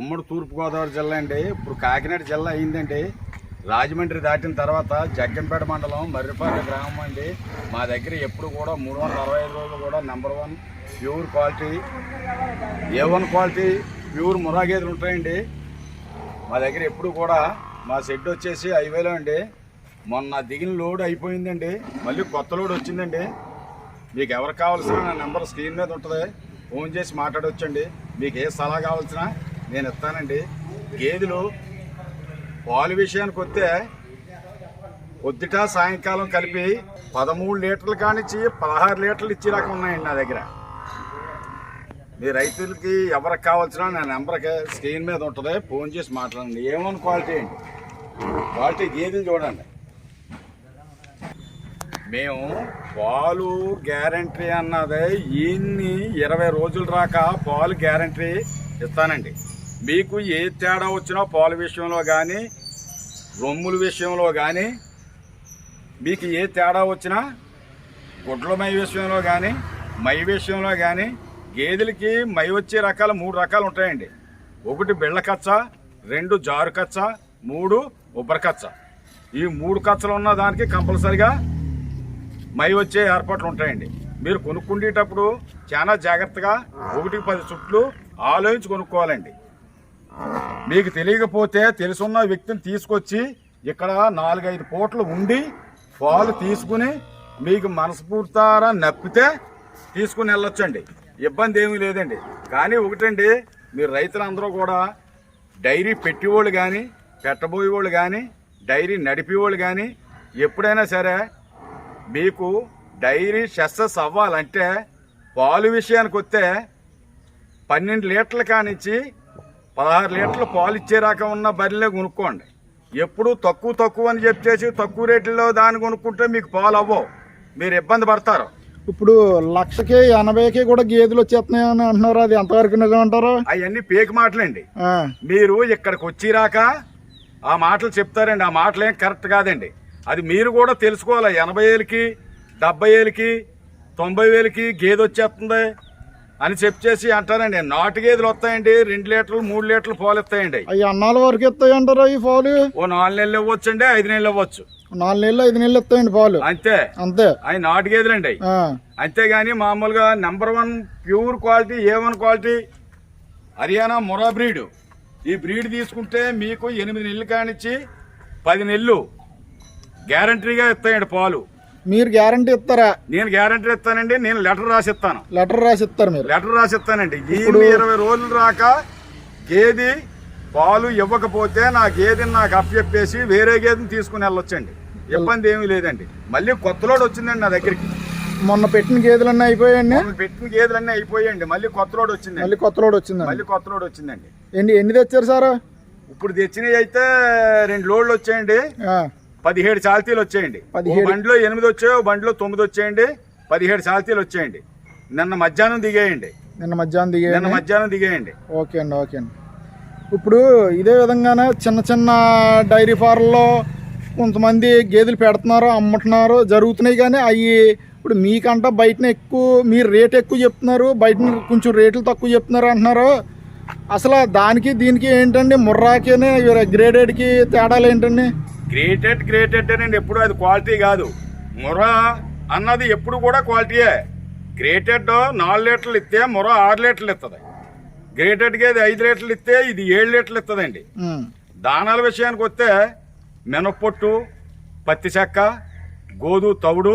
ఉమ్మడి తూర్పుగోదావరి జిల్లా అండి. ఇప్పుడు కాకినాడ జిల్లా అయిందండి. రాజమండ్రి దాటిన తర్వాత జగ్గంపేట మండలం మర్రిపాలెం గ్రామం అండి. మా దగ్గర ఎప్పుడు కూడా మూడు వందల అరవై ఐదు రోజులు కూడా number one pure quality A one quality pure Murrah గేదెలు ఉంటాయండి. మా దగ్గర ఎప్పుడు కూడా మా షెడ్ వచ్చేసి హైవేలో అండి. మొన్న దిగిన లోడ్ అయిపోయిందండి. మళ్ళీ కొత్త లోడ్ వచ్చిందండి. మీకు ఎవరు కావాల్సిన నా నెంబర్ స్క్రీన్ మీద ఉంటుంది. ఫోన్ చేసి మాట్లాడవచ్చండి మీకు ఏ సలహా కావాల్సిన నేను ఇస్తానండి. గేదెలు పాలు విషయానికి వస్తే పొద్దుట సాయంకాలం కలిపి పదమూడు లీటర్లు కానిచ్చి పదహారు లీటర్లు ఇచ్చే రకం ఉన్నాయండి నా దగ్గర. మీ రైతులకి ఎవరికి కావాల్సిన నా నెంబర్కి స్క్రీన్ మీద ఉంటుంది. ఫోన్ చేసి మాట్లాడండి. ఏమని క్వాలిటీ అండి? క్వాలిటీ గేదెలు చూడండి. మేము పాలు గ్యారంటీ అన్నదే ఇన్ని ఇరవై రోజులు రాక పాలు గ్యారంటీ ఇస్తానండి. మీకు ఏ తేడా వచ్చినా పాల విషయంలో కానీ రొమ్ముల విషయంలో కానీ మీకు ఏ తేడా వచ్చినా గుడ్ల మై విషయంలో కానీ మై విషయంలో కానీ గేదెలకి మై వచ్చే రకాలు మూడు రకాలు ఉంటాయండి. ఒకటి బిళ్ళ కచ్చ రెండు జారు కచ్చ మూడు ఉబ్బర కచ్చ. ఈ మూడు కచ్చలు ఉన్న దానికి కంపల్సరిగా మై వచ్చే ఏర్పాట్లు ఉంటాయండి. మీరు కొనుక్కుండేటప్పుడు చాలా జాగ్రత్తగా ఒకటికి పది చుట్లు ఆలోచించి కొనుక్కోవాలండి. మీకు తెలియకపోతే తెలుసున్న వ్యక్తిని తీసుకొచ్చి ఇక్కడ నాలుగైదు పూటలు ఉండి పాలు తీసుకుని మీకు మనస్ఫూర్తారా నప్పితే తీసుకుని వెళ్ళొచ్చండి. ఇబ్బంది ఏమీ లేదండి. కానీ ఒకటండి మీరు రైతులందరూ కూడా డైరీ పెట్టేవాళ్ళు కానీ పెట్టబోయేవాళ్ళు కానీ డైరీ నడిపేవాళ్ళు కానీ ఎప్పుడైనా సరే మీకు డైరీ సక్సెస్ అవ్వాలంటే పాలు విషయానికి వస్తే పన్నెండు లీటర్ల కానించి పదహారు లీటర్లు పాలు ఇచ్చే రకం ఉన్న బరిలే కొనుక్కోండి. ఎప్పుడు తక్కువ తక్కువ అని చెప్పేసి తక్కువ రేట్లలో దాన్ని కొనుక్కుంటే మీకు పాలు అవ్వవు. మీరు ఇబ్బంది పడతారు. ఇప్పుడు లక్షకి ఎనభైకి కూడా గేదెలు వచ్చేస్తున్నాయి అని అంటున్నారు. అది ఎంతవరకు నిజం అంటారు? అవన్నీ పేక మాటలండి. మీరు ఇక్కడికి వచ్చిరాక ఆ మాటలు చెప్తారండి. ఆ మాటలు ఏం కరెక్ట్ కాదండి. అది మీరు కూడా తెలుసుకోవాలి. ఎనభై ఏళ్ళకి డెబ్బై ఏళ్ళకి తొంభై వేలకి గేదె వచ్చేస్తుంది. అని చెప్పేసి అంటారండి. నాటు గేదెలు వస్తాయండి? రెండు లీటర్లు మూడు లీటర్లు పాలు ఇస్తాయండి. అవి అన్నాల వరకు ఇస్తాయి అంటారా ఈ పాలు? ఓ నాలుగు నెలలు ఇవ్వచ్చండి ఐదు నెలలు ఇవ్వచ్చు. నాలుగు నెలలు ఐదు నెలలు ఇస్తాయండి పాలు. అంతే. అంతే. అవి నాటు గేదెలండి అవి ఆ, అంతేగాని మామూలుగా number one pure quality A one quality? Haryana Murrah breed. ఈ బ్రీడ్ తీసుకుంటే మీకు ఎనిమిది నెలలు కానిచ్చి పది నెలలు గ్యారంటీగా ఇస్తాయండి పాలు. మీరు గ్యారంటీ ఇస్తారా? నేను గ్యారంటీ ఇస్తానండి నేను లెటర్ రాసి ఇస్తాను లెటర్ రాసి ఇస్తారు మీరు. లెటర్ రాసి ఇస్తానండి ఈ ఇరవై రోజులు రాక గేది పాలు ఇవ్వకపోతే నా గేదెని నాకు అప్పచెప్పేసి వేరే గేదెని తీసుకుని వెళ్ళొచ్చండి. ఇబ్బంది ఏమీ లేదండి. మళ్ళీ కొత్త లోడ్ వచ్చిందండి నా దగ్గరికి. మొన్న పెట్టిన గేదెలన్నీ అయిపోయాయండి? పెట్టిన గేదెలన్నీ అయిపోయాయండి. మళ్ళీ కొత్త లోడ్ వచ్చిందండి. మళ్ళీ కొత్త లోడ్ వచ్చిందండి. మళ్ళీ కొత్త లోడ్ వచ్చిందండి. ఎన్ని ఎన్ని తెచ్చారు సార్? ఇప్పుడు తెచ్చినవి అయితే రెండు లోడ్లు వచ్చాయండి. పదిహేడు చాల్తీలు వచ్చాయండి. పదిహేడు. బండిలో ఎనిమిది వచ్చాయి బండిలో తొమ్మిది వచ్చాయండి. పదిహేడు చాల్తీలు వచ్చాయండి. నిన్న మధ్యాహ్నం దిగాయండి. నిన్న మధ్యాహ్నం నిన్న దిగాయండి మధ్యాహ్నం దిగాయండి. ఓకే అండి ఓకే అండి. ఇప్పుడు ఇదే విధంగానే చిన్న చిన్న డైరీ ఫార్మ్లో కొంతమంది గేదెలు పెడుతున్నారు అమ్ముతున్నారు జరుగుతున్నాయి కానీ అవి ఇప్పుడు మీకంట బయటన ఎక్కువ మీరు రేట్ ఎక్కువ చెప్తున్నారు బయట కొంచెం రేట్లు తక్కువ చెప్తున్నారు అంటున్నారు. అసలు దానికి దీనికి ఏంటండి? ముర్రాకి గ్రేడెడ్కి తేడాలు ఏంటండి? గ్రేటెడ్ గ్రేటెడ్ అండి ఎప్పుడు అది క్వాలిటీ కాదు. మొర అన్నది ఎప్పుడు కూడా క్వాలిటీయే గ్రేటెడ్ నాలుగు లీటర్లు ఇస్తే మొర ఆరు లీటర్లు ఇస్తుంది గ్రేటెడ్కి అది ఐదు లీటర్లు ఇస్తే ఇది ఏడు లీటర్లు ఇస్తుందండి దానాల విషయానికి వస్తే మినప్పొట్టు పత్తి చెక్క గోధు తవుడు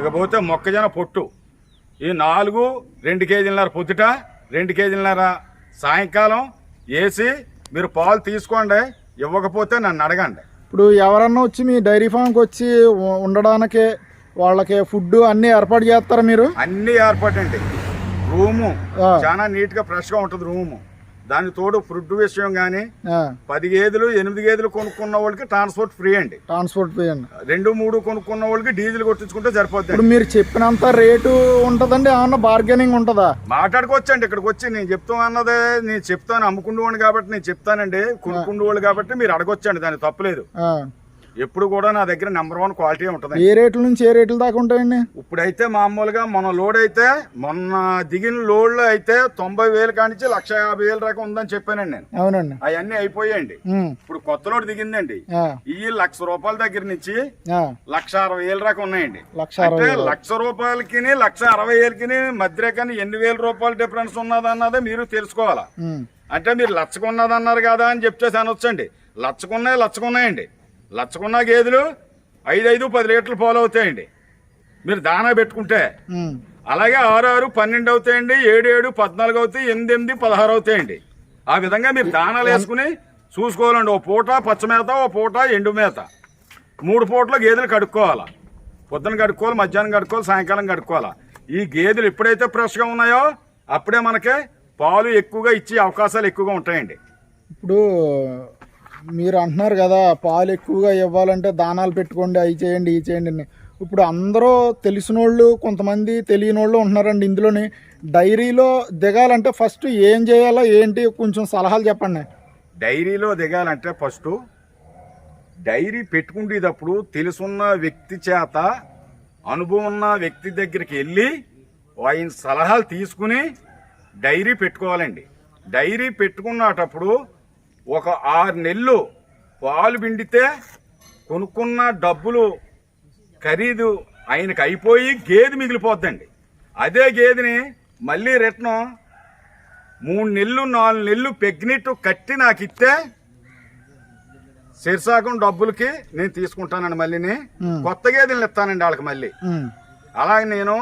ఇకపోతే మొక్కజొన్న పొట్టు. ఈ నాలుగు రెండు కేజీలన్నర పొద్దుట రెండు కేజీలన్నర. సాయంకాలం వేసి మీరు పాలు తీసుకోండి ఇవ్వకపోతే నన్ను అడగండి. ఇప్పుడు ఎవరన్నా వచ్చి మీ డైరీ ఫామ్కి వచ్చి ఉండడానికి వాళ్ళకి ఫుడ్ అన్నీ ఏర్పాటు చేస్తారా మీరు? అన్ని ఏర్పాటండి. రూము ఆ. చాలా నీట్గా ఫ్రెష్గా ఉంటుంది రూము. దానికి తోడు ఫుడ్ విషయం కానీ పది గేదెలు ఎనిమిది గేదెలు కొనుక్కున్న వాళ్ళకి ట్రాన్స్పోర్ట్ ఫ్రీ అండి. ట్రాన్స్పోర్ట్ చేయండి రెండు మూడు కొనుక్కున్న వాళ్ళకి డీజిల్ కొట్టించుకుంటే సరిపోద్ది ఇప్పుడు మీరు చెప్పినంత రేటు ఉంటుందండి ఏమన్నా బార్గెనింగ్ ఉంటుందా? మాట్లాడుకోవచ్చండి ఇక్కడికి వచ్చి నేను చెప్తాను అన్నదే నేను చెప్తాను అమ్ముకుండేవాడిని కాబట్టి నేను చెప్తానండి కొనుక్కుండేవాళ్ళు కాబట్టి మీరు అడగొచ్చండి దాని తప్పులేదు. ఎప్పుడు కూడా నా దగ్గర నెంబర్ వన్ క్వాలిటీ ఉంటుంది ఏ రేట్ల నుంచి ఏ రేట్ల దాకా ఉంటాయండి? ఇప్పుడైతే మామూలుగా మన లోడ్ అయితే మొన్న దిగిన లోడ్లో అయితే తొంభై వేలు కానించి లక్ష యాభై వేల దాకా ఉందని చెప్పానండి నేను. అవునండి. అవన్నీ అయిపోయాయండి. ఇప్పుడు కొత్త లోడ్ దిగిందండి. ఈ లక్ష రూపాయల దగ్గర నుంచి లక్ష అరవై వేల దాకా ఉన్నాయండి. అంటే. లక్ష రూపాయలకి లక్ష అరవై వేలకి మధ్య కానీ ఎన్ని వేల రూపాయల డిఫరెన్స్ ఉన్నదన్నదే మీరు తెలుసుకోవాలా? అంటే మీరు లచ్చకున్నదన్నారు కదా అని చెప్పేసి అనొచ్చండి. లచ్చకున్నాయి లచ్చకున్నాయండి. లచ్చకున్న గేదెలు ఐదు ఐదు పది లీటర్లు పాలు అవుతాయండి. మీరు దానా పెట్టుకుంటే. అలాగే ఆరు ఆరు పన్నెండు అవుతాయండి ఏడు ఏడు పద్నాలుగు అవుతాయి ఎనిమిది ఎనిమిది పదహారు అవుతాయండి. ఆ విధంగా మీరు దానాలు వేసుకుని చూసుకోవాలండి. ఓ పూట పచ్చ మేత ఓ పూట ఎండు మేత. మూడు పూటలు గేదెలు కడుక్కోవాలా. పొద్దున కడుక్కోవాలి మధ్యాహ్నం కడుక్కోవాలి సాయంకాలం కడుక్కోవాలా. ఈ గేదెలు ఎప్పుడైతే ఫ్రెష్గా ఉన్నాయో అప్పుడే మనకి పాలు ఎక్కువగా ఇచ్చే అవకాశాలు ఎక్కువగా ఉంటాయండి. ఇప్పుడు మీరు అంటున్నారు కదా పాలు ఎక్కువగా ఇవ్వాలంటే దానాలు పెట్టుకోండి అవి చేయండి ఇవి చేయండి అని. ఇప్పుడు అందరూ తెలిసిన వాళ్ళు కొంతమంది తెలియని వాళ్ళు ఉంటున్నారండి ఇందులోని. డైరీలో దిగాలంటే ఫస్ట్ ఏం చేయాలో ఏంటి కొంచెం సలహాలు చెప్పండి. డైరీలో దిగాలంటే ఫస్ట్ డైరీ పెట్టుకునేటప్పుడు తెలుసున్న వ్యక్తి చేత అనుభవం ఉన్న వ్యక్తి దగ్గరికి వెళ్ళి ఆయన సలహాలు తీసుకుని డైరీ పెట్టుకోవాలండి. డైరీ పెట్టుకున్నటప్పుడు ఒక ఆరు నెలలు పాలు పిండితే కొనుక్కున్న డబ్బులు ఖరీదు ఆయనకి అయిపోయి గేదె మిగిలిపోద్దండి. అదే గేదెని మళ్ళీ రిటర్న్ మూడు నెలలు నాలుగు నెలలు పెగ్నెట్ కట్టి నాకు ఇస్తే శీర్షాకం డబ్బులకి నేను తీసుకుంటానండి మళ్ళీని. కొత్త గేదెలు ఇస్తానండి వాళ్ళకి మళ్ళీ. అలాగే నేను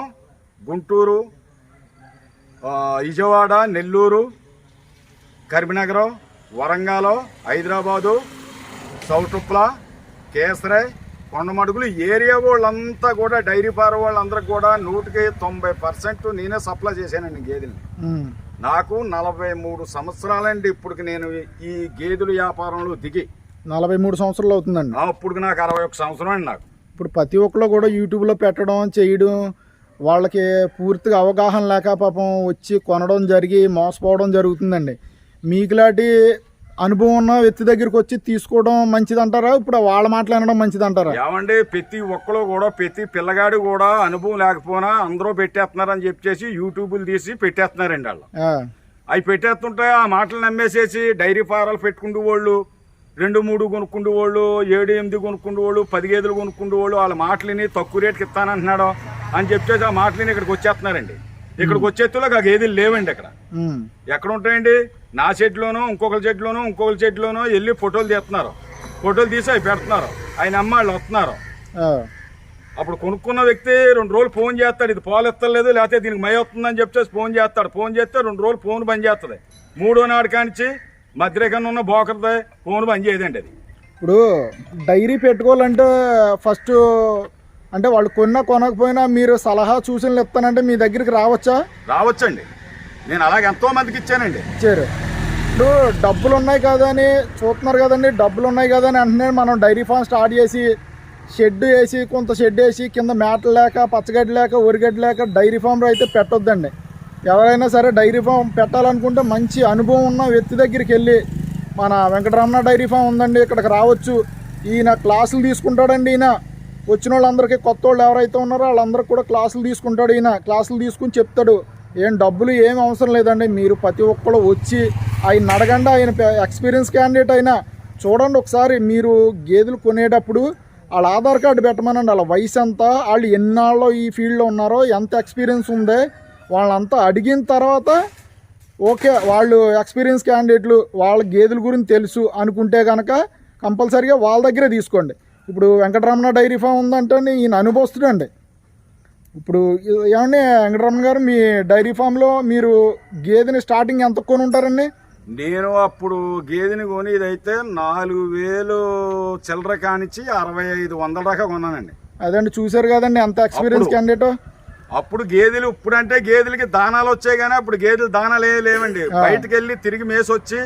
గుంటూరు విజయవాడ నెల్లూరు కరీంనగరం వరంగల్ హైదరాబాదు సౌటుప్ల కేసరే కొండమడుగులు ఏరియా వాళ్ళంతా కూడా డైరీ ఫారం వాళ్ళందరికి కూడా నూటికి తొంభై పర్సెంట్ నేనే సప్లై చేశానండి గేదెలు నాకు నలభై మూడు సంవత్సరాలండి ఇప్పటికి నేను ఈ గేదెల వ్యాపారంలో దిగి. నలభై మూడు సంవత్సరాలు అవుతుందండి. అప్పుడు నాకు అరవై ఒక సంవత్సరం అండి నాకు. ఇప్పుడు ప్రతి ఒక్కరు కూడా యూట్యూబ్లో పెట్టడం చేయడం వాళ్ళకి పూర్తిగా అవగాహన లేక పాపం వచ్చి కొనడం జరిగి మోసపోవడం జరుగుతుందండి. మీకులాంటి అనుభవం ఉన్న వ్యక్తి దగ్గరికి వచ్చి తీసుకోవడం మంచిదంటారా? ఇప్పుడు వాళ్ళ మాటలు వినడం మంచిదంటారా? ఏమండి ప్రతి ఒక్కరు కూడా ప్రతి పిల్లగాడు కూడా అనుభవం లేకపోయినా అందరూ పెట్టేస్తున్నారని చెప్పేసి యూట్యూబ్లు తీసి పెట్టేస్తున్నారండి వాళ్ళు. అవి పెట్టేస్తుంటే ఆ మాటలు నమ్మేసేసి డైరీ ఫారాలు పెట్టుకుంటూ వాళ్ళు రెండు మూడు కొనుక్కుంటూ వాళ్ళు ఏడు ఎనిమిది కొనుక్కుంటూ వాళ్ళు పది గేదెలు కొనుక్కుంటూ వాళ్ళు వాళ్ళ మాటలని తక్కువ రేటుకి ఇస్తానంటున్నాడు అని చెప్పేసి ఆ మాటలని ఇక్కడికి వచ్చేస్తున్నారండి. ఇక్కడికి వచ్చేట్టులో ఆ గేదెలు లేవండి ఇక్కడ ఎక్కడ ఉంటాయండి? నా చెట్లోనో ఇంకొకరి చెట్లోనో ఇంకొకరి చెట్లోనో వెళ్ళి ఫోటోలు తీస్తున్నారు. ఫోటోలు తీసి అవి పెడుతున్నారు. ఆయన అమ్మ వాళ్ళు వస్తున్నారు. అప్పుడు కొనుక్కున్న వ్యక్తి రెండు రోజులు ఫోన్ చేస్తాడు. ఇది పాలు ఎత్తలేదు లేకపోతే దీనికి మై వస్తుందని చెప్పేసి ఫోన్ చేస్తాడు. ఫోన్ చేస్తే రెండు రోజులు ఫోన్ బంద్ చేస్తుంది. మూడో నాడు కానిచ్చి మధ్యరేఖన ఉన్న బోకర్ది ఫోన్ బంద్ చేయదండి అది. ఇప్పుడు డైరీ పెట్టుకోవాలంటే ఫస్ట్ అంటే వాళ్ళు కొన్నా కొనకపోయినా మీరు సలహా సూచనలు ఇస్తానంటే మీ దగ్గరికి రావచ్చా? రావచ్చండి. నేను అలాగే ఎంతో మందికి ఇచ్చానండి. ఇచ్చారు. ఇప్పుడు డబ్బులు ఉన్నాయి కదా అని చూస్తున్నారు కదండి డబ్బులు ఉన్నాయి కదా అని అంటనే మనం డైరీ ఫామ్ స్టార్ట్ చేసి షెడ్ వేసి కొంత షెడ్ వేసి కింద మేటలు లేక పచ్చగడ్డి లేక ఒరిగడ్డి లేక డైరీ ఫామ్లో అయితే పెట్టొద్దండి. ఎవరైనా సరే డైరీ ఫామ్ పెట్టాలనుకుంటే మంచి అనుభవం ఉన్న వ్యక్తి దగ్గరికి వెళ్ళి మన వెంకటరమణ డైరీ ఫామ్ ఉందండి ఇక్కడికి రావచ్చు. ఈయన క్లాసులు తీసుకుంటాడండి ఈయన. వచ్చిన వాళ్ళందరికీ కొత్త వాళ్ళు ఎవరైతే ఉన్నారో వాళ్ళందరికీ కూడా క్లాసులు తీసుకుంటాడు ఈయన. క్లాసులు తీసుకుని చెప్తాడు. ఏం డబ్బులు ఏం అవసరం లేదండి. మీరు ప్రతి ఒక్కరు వచ్చి ఆయన అడగండి. ఆయన ఎక్స్పీరియన్స్ క్యాండిడేట్ అయినా చూడండి ఒకసారి. మీరు గేదెలు కొనేటప్పుడు వాళ్ళ ఆధార్ కార్డు పెట్టమనండి. వాళ్ళ వయసు ఎంత వాళ్ళు ఎన్నాళ్ళు ఈ ఫీల్డ్లో ఉన్నారో ఎంత ఎక్స్పీరియన్స్ ఉందే. వాళ్ళంతా అడిగిన తర్వాత ఓకే వాళ్ళు ఎక్స్పీరియన్స్ క్యాండిడేట్లు వాళ్ళ గేదెల గురించి తెలుసు అనుకుంటే కనుక కంపల్సరీగా వాళ్ళ దగ్గరే తీసుకోండి. ఇప్పుడు వెంకటరమణ డైరీ ఫామ్ ఉందంటే ఈయన అనుభవస్తుడండి ఇప్పుడు ఏమండి వెంకటరమణ గారు మీ డైరీ ఫామ్లో మీరు గేదెని స్టార్టింగ్ ఎంత కొని ఉంటారండి నేను అప్పుడు గేదెని కొనేదైతే నాలుగు వేలు చిల్లర కానిచ్చి అరవై ఐదు వందల దాకా కొన్నానండి. అదండి చూశారు కదండి ఎంత ఎక్స్పీరియన్స్. క్యాండిడేట్ అప్పుడు గేదెలు ఇప్పుడంటే గేదెలకి దానాలు వచ్చాయి కానీ అప్పుడు గేదెలు దానాలు లేవండి. బయటకు వెళ్ళి తిరిగి మేసి వచ్చి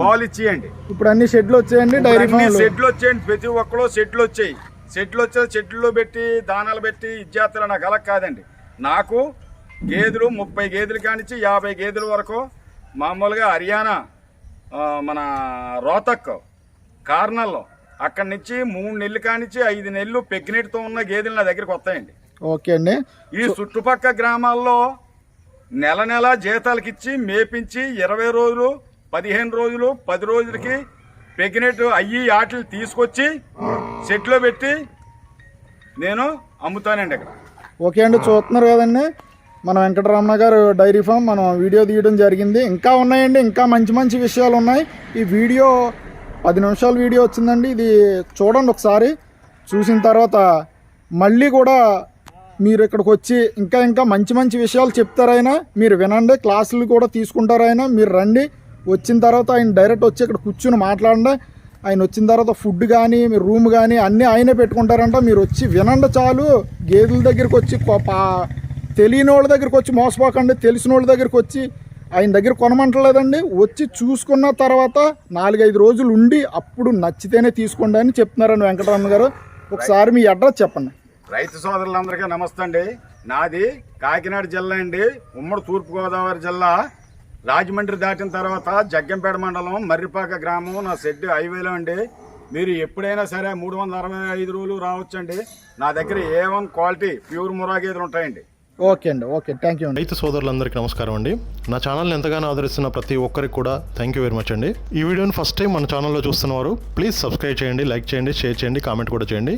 పాలు ఇచ్చేయండి. ఇప్పుడు అన్ని షెడ్లు వచ్చాయండి డైరీ అన్ని సెట్లు వచ్చేయండి. ప్రతి ఒక్కరు సెట్లు వచ్చాయి. సెట్లు వచ్చే చెట్లలో పెట్టి దానాలు పెట్టి ఇచ్చేస్తారు? నాకు అలా కాదండి. నాకు గేదెలు ముప్పై గేదెలు కానిచ్చి యాభై గేదెల వరకు మామూలుగా హర్యానా మన రోతక్ కార్నల్ అక్కడి నుంచి మూడు నెలలు కానించి ఐదు నెలలు పెగ్నెట్తో ఉన్న గేదెలు నా దగ్గరికి వస్తాయండి. ఓకే అండి. ఈ చుట్టుపక్కల గ్రామాల్లో నెల నెల జీతాలకి ఇచ్చి మేపించి ఇరవై రోజులు పదిహేను రోజులు పది రోజులకి పెగ్నెట్ అయ్యి ఆటలు తీసుకొచ్చి సెట్లో పెట్టి నేను అమ్ముతానండి అక్కడ ఓకే అండి చూస్తున్నారు కదండి. మన వెంకటరమణ గారు డైరీ ఫామ్ మనం వీడియో తీయడం జరిగింది. ఇంకా ఉన్నాయండి ఇంకా మంచి మంచి విషయాలు ఉన్నాయి. ఈ వీడియో పది నిమిషాల వీడియో వచ్చిందండి. ఇది చూడండి ఒకసారి. చూసిన తర్వాత మళ్ళీ కూడా మీరు ఇక్కడికి వచ్చి ఇంకా ఇంకా మంచి మంచి విషయాలు చెప్తారైనా మీరు వినండి క్లాసులు కూడా తీసుకుంటారైనా మీరు రండి. వచ్చిన తర్వాత ఆయన డైరెక్ట్ వచ్చి ఇక్కడ కూర్చుని మాట్లాడండి. ఆయన వచ్చిన తర్వాత ఫుడ్ కానీ మీ రూమ్ కానీ అన్నీ ఆయనే పెట్టుకుంటారంట. మీరు వచ్చి వినండి చాలు. గేదెల దగ్గరికి వచ్చి పా- తెలియని వాళ్ళ దగ్గరికి వచ్చి మోసపోకండి. తెలిసిన వాళ్ళ దగ్గరికి వచ్చి ఆయన దగ్గర కొనమంటలేదండి. వచ్చి చూసుకున్న తర్వాత నాలుగైదు రోజులు ఉండి అప్పుడు నచ్చితేనే తీసుకోండి అని చెప్తున్నారండి వెంకటరమణ గారు. ఒకసారి మీ అడ్రస్ చెప్పండి. రైతు సోదరులందరికీ నమస్తే అండి. నాది కాకినాడ జిల్లా అండి. ఉమ్మడి తూర్పుగోదావరి జిల్లా. రాజమండ్రి దాటిన తర్వాత జగ్గంపేట మండలం మర్రిపాక గ్రామం నా షెడ్ హైవేలో అండి. మీరు ఎప్పుడైనా సరే మూడు వందల అరవై ఐదు రోజులు రావచ్చండి. నా దగ్గర A one quality pure Murrah గేదెలు ఉంటాయండి. ఓకే అండి ఓకే థ్యాంక్ యూ అండి. రైతు సోదరులందరికీ నమస్కారం అండి. నా ఛానల్ని ఎంతగానో ఆదరిస్తున్న ప్రతి ఒక్కరికి కూడా థ్యాంక్ యూ వెరీ మచ్ అండి. ఈ వీడియోని ఫస్ట్ టైం మన ఛానల్లో చూస్తున్నవారు ప్లీజ్ సబ్స్క్రైబ్ చేయండి లైక్ చేయండి షేర్ చేయండి కామెంట్ కూడా చేయండి.